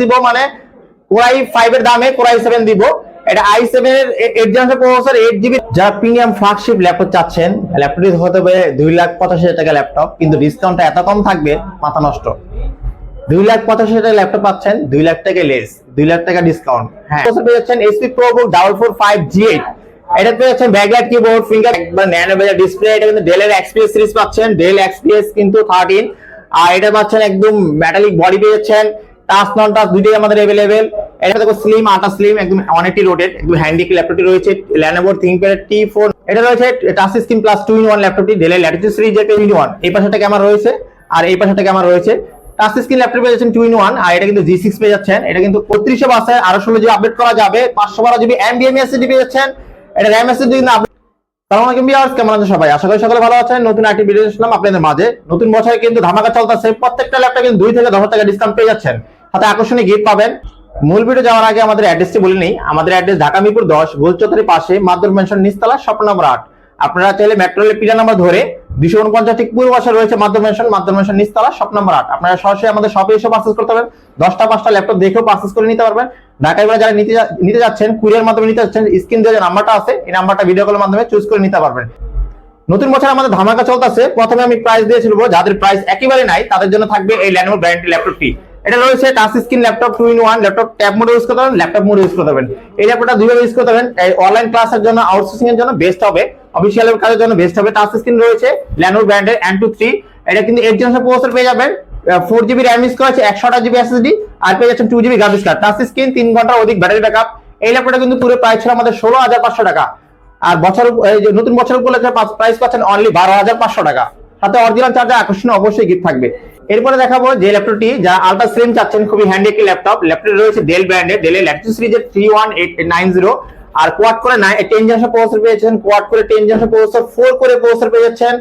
দিব মানে core i five এর দামে কোরাই সেভেন দিব। এটা আই সেভেন এর eight generation processor eight GB যারা প্রিমিয়াম ফ্ল্যাগশিপ ল্যাপটপ চাচ্ছেন ল্যাপটপটি হতে হবে দুই লাখ পঁচাশি হাজার টাকা ল্যাপটপ কিন্তু ডিসকাউন্টটা এত কম থাকবে মাথা নষ্ট। দুই লাখ পঁচাশি হাজার টাকা ল্যাপটপ পাচ্ছেন দুই লাখ টাকা লেস দুই লাখ টাকা ডিসকাউন্ট হ্যাঁ। প্রসেসর পেয়ে যাচ্ছেন HP ProBook double four five G eight এটা পেয়ে যাচ্ছেন ব্যাকলাইট কিবোর্ড ফিঙ্গার একবার ন্যানো বেজার ডিসপ্লে এটা কিন্তু ডেলের এক্সপিএস সিরিজ পাচ্ছেন ডেল এক্সপিএস কিন্তু থার্টিন আর এটা পাচ্ছেন একদম মেটালিক বডি পেয়ে যাচ্ছেন টাচ নন টাচ দুইটাই আমাদের অ্যাভেলেবেল এটা দেখো স্লিম আটা স্লিম একদম অনেকটি রোটেড একদম হ্যান্ডি ল্যাপটপটি রয়েছে। ল্যানোভো থিংকপ্যাড টি ফোর এটা রয়েছে touch screen plus two in one ল্যাপটপটি ডেলের ল্যাটিটিউড সিরিজ যেটা ইন ওয়ান এই পাশে একটা ক্যামেরা রয়েছে, আর এই পাশে একটা ক্যামেরা রয়েছে। টাচ স্ক্রিন ল্যাপটপ পেয়ে যাচ্ছেন টু ইন ওয়ান আর এটা কিন্তু জি সিক্স পেয়ে যাচ্ছেন। এটা কিন্তু বত্রিশশো বাসে আরও ষোলো জিবি আপডেট করা যাবে, পাঁচশো বারো জিবি এমবিএম এসএসডি পেয়ে যাচ্ছেন। এটা র্যাম এসএসডি কিন্তু সালাম আলাইকুম ভিউয়ার্স কেমন আছেন সবাই? আশা করি সকলে ভালো আছেন। নতুন একটি ভিডিও আসলাম আপনাদের মাঝে। নতুন বছরে কিন্তু ধামাকা চলতেছে, প্রত্যেকটা ল্যাপটপ কিন্তু দুই থেকে দশ টাকা ডিসকাউন্ট পেয়ে যাচ্ছেন। সাথে আকর্ষণীয় গিফট পাবেন। মূল ভিডিও যাওয়ার আগে আমাদের অ্যাড্রেসটি বলে নেই। আমাদের অ্যাড্রেস ঢাকা মিরপুর দশ গোলচত্বরের পাশে মাদুর মেনশন নিচতলা, স্বপ্ন নম্বর আট। আপনারা চাইলে মেট্রো রেলের পিলা নাম্বার ধরে দুশো উনপঞ্চাশ ঠিক পূর্ব পাশে রয়েছে মাধ্যম মেনশন মাধ্যম মেনশন নিচতলা শপ নম্বর আট। আপনারা সরাসরি আমাদের শপে এসে পার্সেস করতে পারবেন। দশটা পাঁচটা ল্যাপটপ দেখেও পার্সেস করে নিতে পারবেন। ঢাকায় এবার যারা নিতে নিতে যাচ্ছেন কুরিয়ার মাধ্যমে নিতে যাচ্ছেন স্ক্রিন যে নাম্বারটা আছে, এই নাম্বারটা ভিডিও কলের মাধ্যমে চুজ করে নিতে পারবেন। নতুন বছর আমাদের ধামাকা চলতেছে। প্রথমে আমি প্রাইস দিয়ে ছিল যাদের প্রাইস একেবারে নাই, তাদের জন্য থাকবে এই ল্যানোভো ব্র্যান্ডের ল্যাপটপটি এটা রয়েছে touch screen laptop two in one laptop tab mode use করতে পারেন ল্যাপটপ মোড ইউজ করতে পারেন। এই ল্যাপটপটা দুইভাবে ইউজ করতে পারেন। অনলাইন ক্লাসের জন্য আউটসোর্সিং এর জন্য বেস্ট হবে। অফিসিয়াল কাজের জন্য বেস্ট হবে টাচ স্ক্রিন রয়েছে ল্যানোভো ব্র্যান্ডের এন টু থ্রি এটা কিন্তু এইট জেনারেশন প্রসেসর পেয়ে যাবেন। ফোর জিবি র্যাম ইউজ করেছে একশো আঠাশ জিবি এসএসডি আর পেয়ে যাচ্ছেন two GB graphics card touch screen তিন ঘণ্টার অধিক ব্যাটারি ব্যাকআপ এই ল্যাপটপটা কিন্তু পুরো প্রাইস ছিল আমাদের ষোলো হাজার পাঁচশো টাকা। আর বছর নতুন বছর উপলক্ষে প্রাইস পাচ্ছেন অনলি বারো হাজার পাঁচশো টাকা। সাথে অরিজিনাল চার্জার আকর্ষণীয় অবশ্যই গিফট থাকবে। এরপরে দেখাবো যে ল্যাপটপটি যা আলট্রা স্লিম চাচ্ছেন, খুবই হ্যান্ডি একটি ল্যাপটপ। ল্যাপটপ রয়েছে ডেল ব্র্যান্ডের ডেলের ল্যাটিটিউড সিরিজের three one eight nine zero আর কোয়াড করে নাই টেন জেনারেশন প্রসেসর পেয়েছেন quad core ten generation processor four core processor পেয়ে যাচ্ছেন।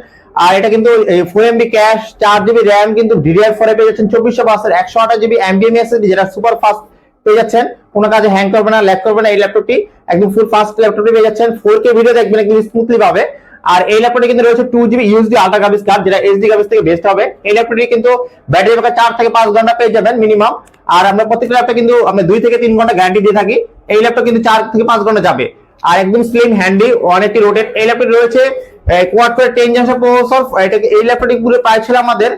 আর এটা কিন্তু ফোর এমবি ক্যাশ চার জিবি র্যাম কিন্তু ডিডিআর ফোরে পেয়ে যাচ্ছেন চব্বিশশো বাসের একশো আঠাশ জিবি এমবিএম এসএসডি যেটা সুপার ফাস্ট পেয়ে যাচ্ছেন। কোনো কাজে হ্যাং করবে না ল্যাগ করবে না এই ল্যাপটপটি। একদম ফুল ফাস্ট ল্যাপটপটি পেয়ে যাচ্ছেন। ফোর কে ভিডিও দেখবেন, একদম স্মুথলি পাবে। আর এই ল্যাপটপটি কিন্তু রয়েছে two GB UHD ultra graphics card যেটা এইচডি গ্রাফিক্স থেকে বেস্ট হবে। এই ল্যাপটপটি কিন্তু ব্যাটারি ব্যাকআপ চার থেকে পাঁচ ঘণ্টা পেয়ে যাবেন মিনিমাম আর আমরা প্রত্যেকটা ল্যাপটপ কিন্তু আমরা দুই থেকে তিন ঘণ্টা গ্যারান্টি দিয়ে থাকি। এই ল্যাপটপ কিন্তু চার থেকে পাঁচ ঘণ্টা যাবে। আর একদম স্লিম হ্যান্ডি অনেকটি রোটেড এই ল্যাপটপ রয়েছে কোয়াড টেন জেনারেশন প্রসেসর এটা এই ল্যাপটপটি পুরো প্রাইস ছিল আমাদের?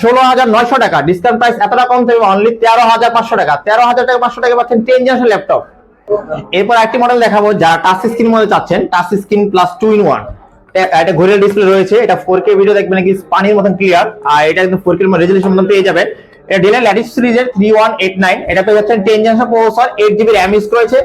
ষোলো হাজার নয়শো টাকা। ডিসকাউন্ট প্রাইস এতটা কম থাকবে অনলি তেরো হাজার পাঁচশো টাকা। তেরো হাজার টাকা, পাঁচশো টাকা পাচ্ছেন টেন জেনারেশন ল্যাপটপ এরপর একটি মডেল দেখাবো, যারা টাচ স্ক্রিন মধ্যে চাচ্ছেন touch screen plus two in one এটা ঘড়ির ডিসপ্লে রয়েছে, এটা ফোর কে ভিডিও দেখবেন নাকি পানির মতন ক্লিয়ার আর এটা কিন্তু ফোর কে রেজলিউশন মতন পেয়ে যাবেন। এটা ডেলের ল্যাটিস সিরিজের থ্রি ওয়ান এইট নাইন এটা পেয়ে যাচ্ছেন ten generation processor eight GB RAM use করেছে,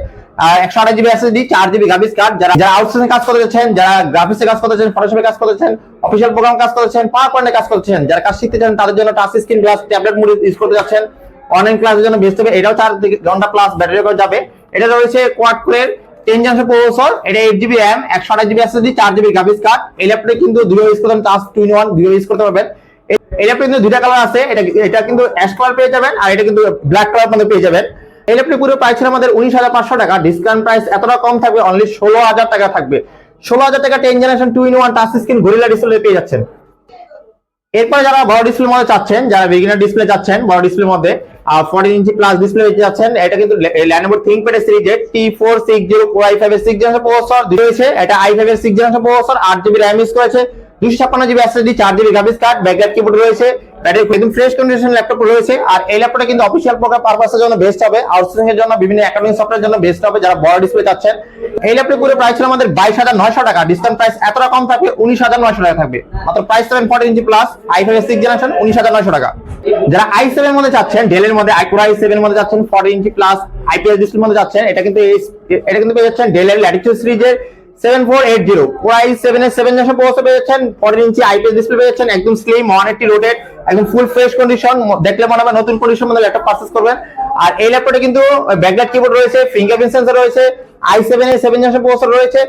আর একশো আঠাশ জিবি এসএসডি চার জিবি গ্রাফিক্স কার্ড যারা যারা আউটসোর্সিং কাজ করতে যাচ্ছেন যারা গ্রাফিক্সে কাজ করতে চান ফটোশপে কাজ করতে অফিসিয়াল প্রোগ্রাম কাজ করতে চান পাওয়ার পয়েন্টে কাজ করতে যারা কাজ শিখতে চান, তাদের জন্য touch screen glass tablet mode use করতে যাচ্ছেন অনলাইন ক্লাসের জন্য বেস্ট হবে, এটাও চার ঘণ্টা প্লাস ব্যাটারি যাবে। এটা রয়েছে কোয়াড কোরের টেন প্রসেসর এটা এইট জিবি র্যাম একশো চার জিবি গ্রাফিক্স কার্ড এই ল্যাপটপে কিন্তু ইউজ করতে ওয়ান ইউজ করতে পারবেন। এই- ল্যাপটপে কিন্তু দুটা কালার আছে, এটা এটা কিন্তু অ্যাশ কালার পেয়ে যাবেন আর এটা কিন্তু ব্ল্যাক কালার পেয়ে যাবেন। এই পুরো প্রাইস ছিল আমাদের উনিশ হাজার পাঁচশো টাকা। ডিসকাউন্ট প্রাইস এতটা কম থাকবে অনলি ষোলো হাজার টাকা থাকবে। ষোলো হাজার টাকা ten generation two in one touch screen gorilla display পেয়ে যাচ্ছেন। এরপরে যারা বড় ডিসপ্লের মধ্যে চাচ্ছেন, যারা বিগিনার ডিসপ্লে চাচ্ছেন, বড় ডিসপ্লের মধ্যে ফোরটিন ইঞ্চি প্লাস ডিসপ্লে পেতে যাচ্ছেন এটা কিন্তু ল্যানোভো থিংকপ্যাড সিরিজের T four six zero core I five এর সিক্স জেনারেশন প্রসেসর রয়েছে। এটা আই ফাইভ এর সিক্স জেনারেশন প্রসেসর আট জিবি র্যাম ইউজ করেছে, দুশো ছাপ্পান্ন জিবি এসএসডি চার GB graphics card backlight keyboard রয়েছে ব্যাটারি একদম ফ্রেশ কন্ডিশন ল্যাপটপ রয়েছে। আর এই ল্যাপটপটা কিন্তু অফিসিয়াল পারপাসের জন্য বেস্ট হবে। আউটসোর্সিং এর জন্য, বিভিন্ন একাডেমিক সফটওয়্যার জন্য বেস্ট হবে যারা বড় ডিসপ্লে চাচ্ছেন। এই পুরো প্রাইস ছিল আমাদের বাইশ হাজার নয়শো টাকা। ডিসকাউন্ট প্রাইস এতটা থাকবে, উনিশ হাজার নয়শো টাকা থাকবে। মাত্র price seven forty inch plus I five six generation উনিশ হাজার নয়শো টাকা। যারা আই সেভেন মধ্যে চাচ্ছেন ডেলের মধ্যে আইকোর আই সেভেন মধ্যে যাচ্ছেন ফোর্টি ইঞ্চি প্লাস আইপিএস ডিসপ্লের মধ্যে যাচ্ছেন এটা কিন্তু এটা কিন্তু পেয়ে যাচ্ছেন ডেলের ল্যাটিটিউড সিরিজের seven four eight zero seven এর সেভেন জেনারেশন পেয়ে যাচ্ছেন ফোর্টিন ইঞ্চি আইপিএস ডিসপ্লে পেয়ে যাচ্ছেন, একদম স্লিম ওয়ান এইটটি একদম ফুল ফ্রেশ কন্ডিশন দেখলে মনে হবে নতুন কন্ডিশন মধ্যে ল্যাপটপ পারচেস করবেন। আর এই ল্যাপটপে কিন্তু ব্যাকলাইট কিবোর্ড রয়েছে ফিঙ্গারপ্রিন্ট সেন্সর রয়েছে আই সেভেন এর সেভেন জেনারেশন প্রসেসর রয়েছে,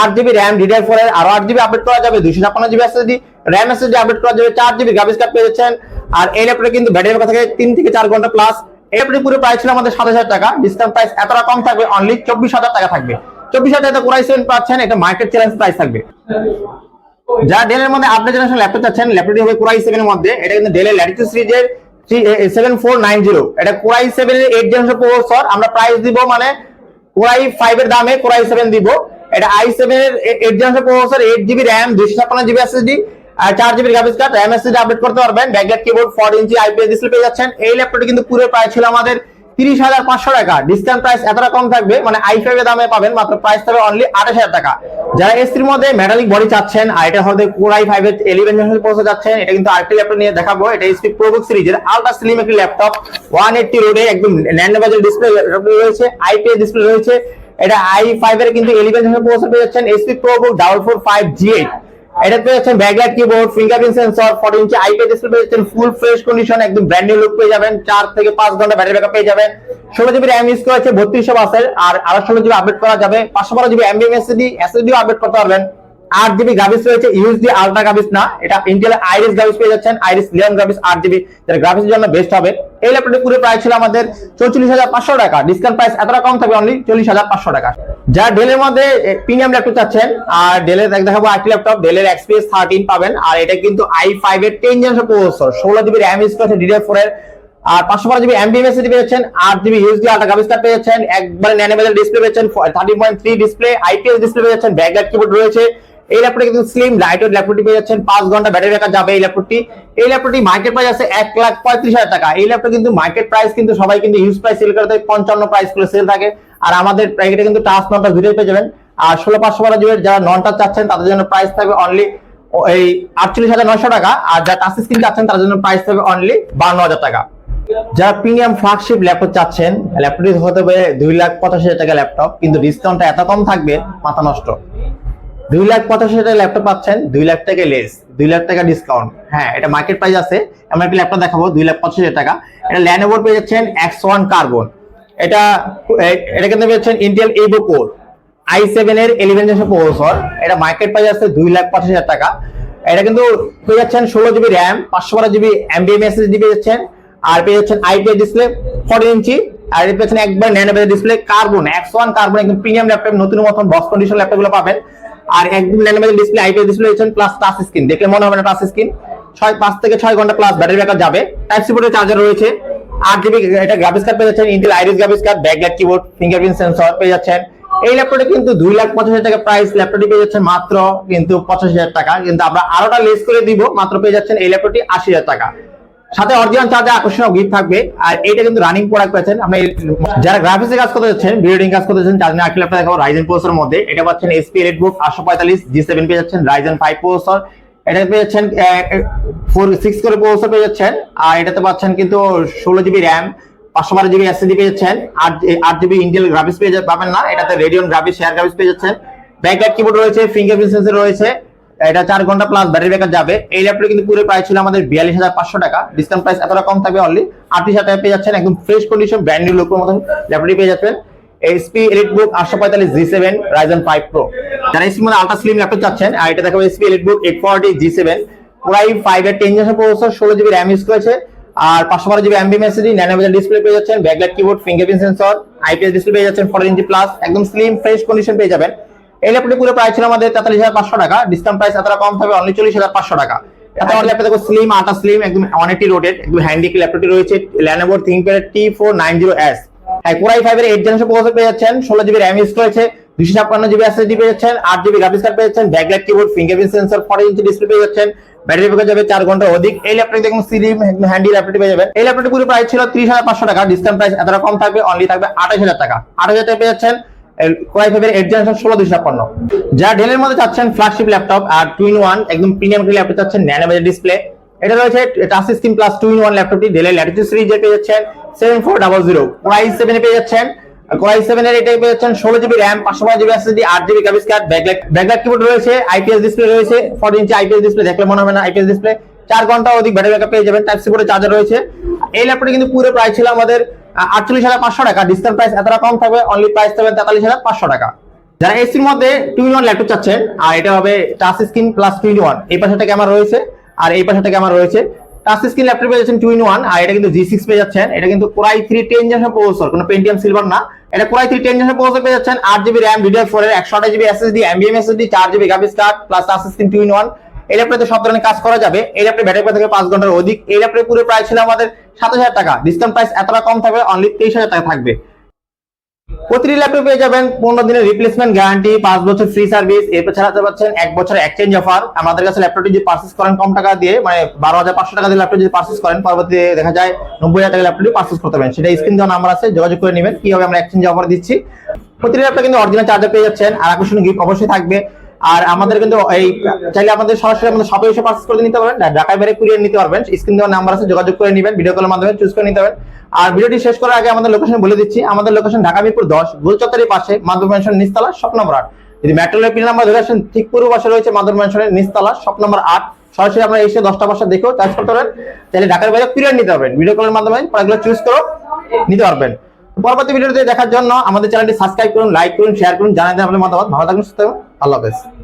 আট জিবি র্যাম ডিডিআর ফোর এর আরও আট জিবি আপডেট করা যাবে দুশো ছাপ্পান্ন GB SSD RAM SSD update করা যাবে, চার জিবি গ্রাফিক্স কার্ড পেয়ে যাচ্ছেন। আর এই ল্যাপটপে কিন্তু ব্যাটারি ব্যাকআপ থাকে তিন থেকে চার ঘণ্টা প্লাস এই পুরো প্রাইস ছিল আমাদের সাত হাজার টাকা ডিসকাউন্ট প্রাইস এতটা কম থাকবে অনলি চব্বিশ হাজার টাকা থাকবে। চব্বিশ হাজার টাকা কোরাই সেভেন পাচ্ছেন এটা মার্কেট চ্যালেঞ্জ প্রাইস থাকবে। যারা ডেলের মধ্যে আপডেট জেনারেশন ল্যাপটপ চাচ্ছেন ল্যাপটপটি হবে কোরাই সেভেন এর মধ্যে। এটা কিন্তু ডেলের ল্যাটিটিউড সিরিজের সেভেন ফোর নাইন জিরো এটা কোরাই সেভেন এর এইট জেনারেশন প্রসেসর আমরা প্রাইস দিব মানে কোরাই ফাইভ এর দামে কোরাই সেভেন দিব। এটা আই সেভেন এর eight generation processor eight GB RAM দুইশো ছাপ্পান্ন জিবি এসএসডি আর চার GB graphics card RAM update করতে পারবেন। Backlight keyboard four inch IPS display পেয়ে যাচ্ছেন। এই ল্যাপটপটি কিন্তু পুরো প্রাইস ছিল আমাদের তিরিশ হাজার পাঁচশো টাকা। ডিসকাউন্ট প্রাইস এতটা কম থাকবে মানে আই ফাইভ দামে পাবেন, মাত্র প্রাইস থাকবে অনলি আঠাশ হাজার টাকা। যারা এসির মধ্যে মেটালিক বডি চাচ্ছেন, আর এটা হবে কোরাই ফাইভ এর ইলেভেন জেনারেশন প্রসেসর যাচ্ছেন, এটা কিন্তু আরেকটি ল্যাপটপ নিয়ে দেখাবো। এটা এসপি প্রোবুক সিরিজের আলট্রা স্লিম একটি ল্যাপটপ ওয়ান এইটটি রোডে একদম ন্যান্ডো বাজার ডিসপ্লে রয়েছে আইপিএস ডিসপ্লে রয়েছে। এটা আই ফাইভ এর কিন্তু ইলেভেন জেনারেশন প্রসেসর পেয়ে যাচ্ছেন HP ProBook double four five G eight এটা পেয়ে যাচ্ছেন backlight keyboard fingerprint sensor 14 inch IPS display পেয়ে যাচ্ছেন ফুল ফ্রেশ কন্ডিশন একদম ব্র্যান্ড নিউ লুক পেয়ে যাবেন 4 থেকে 5 ঘণ্টা ব্যাটারি ব্যাকআপ পেয়ে যাবেন। 16 জিবি RAM ইউজ আছে 3200 বাসের আর আরও 16 জিবি আপডেট করা যাবে 512 জিবি এমবি এসএসডি এসএসডিও আপডেট করতে পারবেন। 8 জিবি গ্রাফিক্স রয়েছে ইউএসডি আলট্রা গ্রাফিক্স না, এটা ইন্টেল আইরিস গ্রাফিক্স পেয়ে যাচ্ছেন আইরিস লিয়ন গ্রাফিক্স 8 জিবি যেটা গ্রাফিক্সের জন্য বেস্ট হবে। এই ল্যাপটপটি পুরো প্রাইস ছিল আমাদের 44500 টাকা। ডিসকাউন্ট প্রাইস এতটা কম থাকবে অনলি 40500 টাকা। যারা ডেলের মধ্যে প্রিমিয়াম ল্যাপটপ চাচ্ছেন, আর ডেলের দেখাবো আরেকটি ল্যাপটপ ডেলের এক্সপিএস 13 পাবেন, আর এটা কিন্তু i5 এর 10 generation processor 16 GB RAM use করেছে DDR4 এর, আর পাঁচশো বারো জিবি এমবি এসএসডি পেয়েছেন আট GB UHD ultra graphics card পেয়েছেন একবারে ন্যানোমেটার ডিসপ্লে পেয়েছেন thirty point three display IPS display পেয়েছেন ব্যাকলাইট কিবোর্ড রয়েছে এই ল্যাপটপটি কিন্তু স্লিম লাইট ওয়েট ল্যাপটপটি পেয়ে যাচ্ছেন, পাঁচ ঘণ্টা ব্যাটারি ব্যাকআপ যাবে এই ল্যাপটপটি এই ল্যাপটপটি মার্কেট প্রাইস আছে এক লাখ পঁয়ত্রিশ হাজার টাকা। এই ল্যাপটপ কিন্তু মার্কেট প্রাইস কিন্তু সবাই কিন্তু ইউজ প্রাইস সেল করে দেয়, পঞ্চান্ন প্রাইস করে সেল থাকে। আর আমাদের প্যাকেটে কিন্তু টাচ নটা ভিডিও পেয়ে যাবেন। আর ষোলো পাঁচশো বারো জিবির যারা নন টাচ চাচ্ছেন, তাদের জন্য প্রাইস থাকবে অনলি এই আটচল্লিশ হাজার নয়শো টাকা। আর যারা টাচ স্ক্রিন চাচ্ছেন, তাদের জন্য প্রাইস থাকবে অনলি বান্ন হাজার টাকা। যারা প্রিমিয়াম ফ্ল্যাগশিপ ল্যাপটপ চাচ্ছেন ল্যাপটপটি হতে হবে দুই লাখ পঁচাশি হাজার টাকা ল্যাপটপ কিন্তু ডিসকাউন্টটা এত কম থাকবে, মাথা নষ্ট। দুই লাখ পঁচাশি হাজার ল্যাপটপ পাচ্ছেন, দুই লাখ টাকা লেস, দুই লাখ টাকা ডিসকাউন্ট হ্যাঁ এটা মার্কেট প্রাইস আছে, আমরা একটা ল্যাপটপ দেখাবো, দুই লাখ পঁচাশি হাজার টাকা। এটা ল্যানোভোর পেয়ে যাচ্ছেন এক্স ওয়ান কার্বন এটা এটা কিন্তু পেয়েছেন ইন্টেল এইবো কোর আই সেভেন এর ইলেভেন প্রসেসর এটা মার্কেট প্রাইস আছে দুই লাখ পঁচাশি হাজার টাকা। এটা কিন্তু পেয়ে যাচ্ছেন ষোলো জিবি র্যাম পাঁচশো বারো জিবি এমবিএম এসএসডি পেয়ে যাচ্ছেন। আর পেয়ে যাচ্ছেন আইপিএস ডিসপ্লে ফোর ইঞ্চি আর এর পেছনে একবার ন্যানোভেজার display carbon X one carbon একদম প্রিমিয়াম ল্যাপটপ নতুন মতন বক্স কন্ডিশন ল্যাপটপগুলো পাবেন। আর একদম ন্যানোভেজার ডিসপ্লে আইপিএস ডিসপ্লে দিচ্ছেন প্লাস টাচ স্ক্রিন দেখলে মনে হবে না টাচ স্ক্রিন ছয়, পাঁচ থেকে ছয় ঘণ্টা প্লাস ব্যাটারি ব্যাকআপ যাবে। টাইপ সি পোর্টের চার্জার রয়েছে। আট জিবি এটা গ্রাফিক্স কার্ড পেয়ে যাচ্ছেন। Intel Iris graphics card backlight keyboard fingerprint sensor পেয়ে যাচ্ছেন। এই ল্যাপটপে কিন্তু দুই লাখ পঞ্চাশ হাজার টাকা প্রাইস ল্যাপটপটি পেয়ে যাচ্ছেন মাত্র কিন্তু পঁচাশি হাজার টাকা। কিন্তু আমরা আরোটা লেস করে দিব, মাত্র পেয়ে যাচ্ছেন এই ল্যাপটপটি আশি হাজার টাকা। সাথে অরিজিনাল চার্জার আকর্ষণীয় গিফট থাকবে। আর এটা কিন্তু রানিং প্রোডাক্ট পাচ্ছেন আপনি যারা গ্রাফিক্সে কাজ করতে যাচ্ছেন বিল্ডিং কাজ করতে যাচ্ছেন, তাদের আরেকটি ল্যাপটপ দেখাবো রাইজেন প্রসেসর মধ্যে। এটা পাচ্ছেন এসপি এলিটবুক আটশো পঁয়তাল্লিশ জি সেভেন পেয়ে যাচ্ছেন রাইজেন ফাইভ প্রসেসর এটা পেয়ে যাচ্ছেন ফোর সিক্স করে প্রসেসর পেয়ে যাচ্ছেন। আর এটাতে পাচ্ছেন কিন্তু ষোলো জিবি র্যাম পাঁচশো বারো জিবি এসএসডি পেয়ে যাচ্ছেন। আট আট জিবি ইন্টেল গ্রাফিক্স পেয়ে পাবেন না। এটাতে রেডিয়ন গ্রাফিক্স শেয়ার গ্রাফিক্স পেয়ে যাচ্ছেন। ব্যাকলাইট কিবোর্ড রয়েছে ফিঙ্গারপ্রিন্ট সেন্সর রয়েছে। এটা চার ঘণ্টা প্লাস ব্যাটারি ব্যাকআপ যাবে। এই ল্যাপটপ কিন্তু পুরো প্রাইস ছিল আমাদের বিয়াল্লিশ হাজার পাঁচশো টাকা। ডিসকাউন্ট প্রাইস এতটা কম থাকবে অনলি আটত্রিশ হাজার টাকা পেয়ে যাচ্ছেন একদম ফ্রেশ কন্ডিশন ব্র্যান্ড নিউ লুকের মতন ল্যাপটপটি পেয়ে যাচ্ছেন। এসপি এলিটবুক আটশো পঁয়তাল্লিশ G seven Ryzen five pro যারা এসপি মধ্যে আলট্রা স্লিম ল্যাপটপ চাচ্ছেন, আর এটা দেখাবো HP EliteBook eight forty G seven পুরাই ফাইভ এর টেন জেনারেশন প্রসেসর ষোলো জিবি র্যাম ইউজ করেছে। আর পাঁচশো বারো জিবি এমবি মেসিডি ন্যানোভেজার ডিসপ্লে পেয়ে যাচ্ছেন। Backlight keyboard fingerprint sensor IPS display পেয়ে যাচ্ছেন ফোর ইঞ্চি প্লাস একদম স্লিম ফ্রেশ কন্ডিশন পেয়ে যাবেন। এই ল্যাপটপটি পুরো প্রাইস ছিল আমাদের তেতাল্লিশ হাজার পাঁচশো টাকা। ডিসকাউন্ট প্রাইস এতটা কম থাকবে অনলি চল্লিশ হাজার পাঁচশো টাকা। এত আমার ল্যাপটপ দেখো স্লিম আটা স্লিম একদম অনেকটি রোটেড একদম হ্যান্ডি ল্যাপটপটি রয়েছে Lenovo ThinkPad T four nine zero S হ্যাঁ core i five eight generation processor পেয়ে যাচ্ছেন, ষোলো জিবি র্যাম ইউজ করেছে দুশো ছাপ্পান্ন জিবি এসএসডি পেয়ে যাচ্ছেন, আট জিবি গ্রাফিক্স কার্ড পেয়ে যাচ্ছেন backlight keyboard fingerprint sensor four inch display পেয়ে যাচ্ছেন ব্যাটারি ব্যাকআপ যাবে চার ঘণ্টা অধিক। এই ল্যাপটপ দেখুন স্লিম হ্যান্ডি ল্যাপটপটি পেয়ে যাবেন। এই ল্যাপটপটি পুরো প্রাইস ছিল ত্রিশ হাজার পাঁচশো টাকা ডিসকাউন্ট প্রাইস এতটা কম থাকবে অনলি থাকবে আঠাশ হাজার টাকা। আঠাশ হাজার টাকা পেয়ে যাচ্ছেন কোয়াই ফাইভের এইট ষোলো দুশো ছাপ্পান্ন। যারা ডেলের মধ্যে চাচ্ছেন ফ্ল্যাগশিপ ল্যাপটপ আর টু ইন ওয়ান একদম প্রিমিয়াম ল্যাপটপ চাচ্ছেন ন্যানোভেজার ডিসপ্লে এটা রয়েছে touch screen plus two in one ল্যাপটপটি ডেলের ল্যাটিটিউড সিরিজে পেয়ে যাচ্ছেন seven four double zero core i সেভেনে পেয়ে যাচ্ছেন কোয়াই সেভেন এর এটাই পেয়ে যাচ্ছেন, ষোলো জিবি র্যাম পাঁচশো পাঁচ জিবি এসএসডি আট GB graphics card backlight backlight keyboard রয়েছে আইপিএস ডিসপ্লে রয়েছে ফোর ইঞ্চি আইপিএস ডিসপ্লে দেখলে মনে হবে না আইপিএস ডিসপ্লে চার ঘণ্টা অধিক ব্যাটারি ব্যাকআপ পেয়ে যাবেন টাইপ সি বোর্ডের চার্জার রয়েছে। এই ল্যাপটপটি কিন্তু পুরো প্রাইস ছিল আমাদের আটচল্লিশ হাজার পাঁচশো টাকা। ডিসকাউন্ট প্রাইস এতটা কম থাকবে অনলি প্রাইস থাকবে তেতাল্লিশ হাজার পাঁচশো টাকা। যারা এসির মধ্যে টু ইন ওয়ান ল্যাপটপ চাচ্ছেন, আর এটা হবে touch screen plus two in one এই পাশে ক্যামেরা রয়েছে, আর এই পাশে ক্যামেরা রয়েছে। টাচ স্ক্রিন ল্যাপটপ পেয়ে যাচ্ছেন টু ইন ওয়ান আর এটা কিন্তু জি সিক্স পেয়ে যাচ্ছেন। এটা কিন্তু core i three ten generation processor কোনো পেন্টিয়াম সিলভার না। এটা core i three ten generation processor পেয়ে যাচ্ছেন, আট জিবি র্যাম ভিডিও ফোর এর একশো আঠাশ জিবি এসএসডি এমবিএম এসএসডি চার GB graphics card plus touch screen two in one ল্যাপটপে সব ধরনের কাজ করা যাবে। ল্যাপটপে ব্যাটারি থেকে পাঁচ ঘণ্টার অধিক। ল্যাপটপে পুরো প্রাইস ছিল আমাদের সাত হাজার টাকা। ডিসকাউন্ট প্রাইস এতটা কম থাকবে অনলি তেইশ হাজার টাকা থাকবে। প্রতিটি ল্যাপটপ পেয়ে যাবেন পনেরো দিনের রিপ্লেসমেন্ট গ্যারান্টি পাঁচ বছর ফ্রি সার্ভিস এরপর ছাড়াতে পাচ্ছেন এক বছর এক্সচেঞ্জ অফার আমাদের কাছে ল্যাপটপটি যদি পার্চেস করেন কম টাকা দিয়ে মানে বারো হাজার পাঁচশো টাকা দিয়ে ল্যাপটপ যদি পার্চেস করেন, পরবর্তীতে দেখা যায় নব্বই হাজার টাকা ল্যাপটপটি পার্চেস করতে পারেন। সেটা স্ক্রিন দেওয়া নাম্বার আছে, যোগাযোগ করে নেবেন। কীভাবে আমরা এক্সচেঞ্জ অফার দিচ্ছি। প্রতিটি ল্যাপটপ কিন্তু অরিজিনাল চার্জার পেয়ে যাচ্ছেন। আর আকর্ষণীয় গিফট অবশ্যই থাকবে। আর আমাদের কিন্তু এই, চাইলে আমাদের সরাসরি আমাদের শপে এসে পার্চেস করে নিতে পারবেন। আর ঢাকায় বাইরে কুরিয়ার নিতে পারবেন। স্ক্রিন দেওয়ার নাম্বার আছে, যোগাযোগ করে নেবেন ভিডিও কলের মাধ্যমে চুজ করে নিতে পারবেন। আর ভিডিওটি শেষ করার আগে আমাদের লোকেশন বলে দিচ্ছি। আমাদের লোকেশন ঢাকা মিরপুর দশ গোল চত্বরের পাশে মাধব ম্যানশন নিচতলা শপ নম্বর আট। যদি মেট্রো পিন নাম্বার ধরে আসেন, ঠিক পূর্ব পাশে রয়েছে মাধব ম্যানশনের নিচতলা শপ নম্বর আট। সরাসরি আপনারা এসে দশটা পাঁচটা দেখেও চার্জ করতে পারবেন। তাহলে ঢাকার বাইরে কুরিয়ার নিতে পারবেন। ভিডিও কলের মাধ্যমে প্রোডাক্টগুলো চুজ করো নিতে পারবেন। পরবর্তী ভিডিওতে দেখার জন্য আমাদের চ্যানেলটি সাবস্ক্রাইব করুন লাইক করুন শেয়ার করুন জানাই দেন আপনাদের মতামত। ভালো থাকুন, সুস্থ থাকুন। আল্লাহ হাফেজ।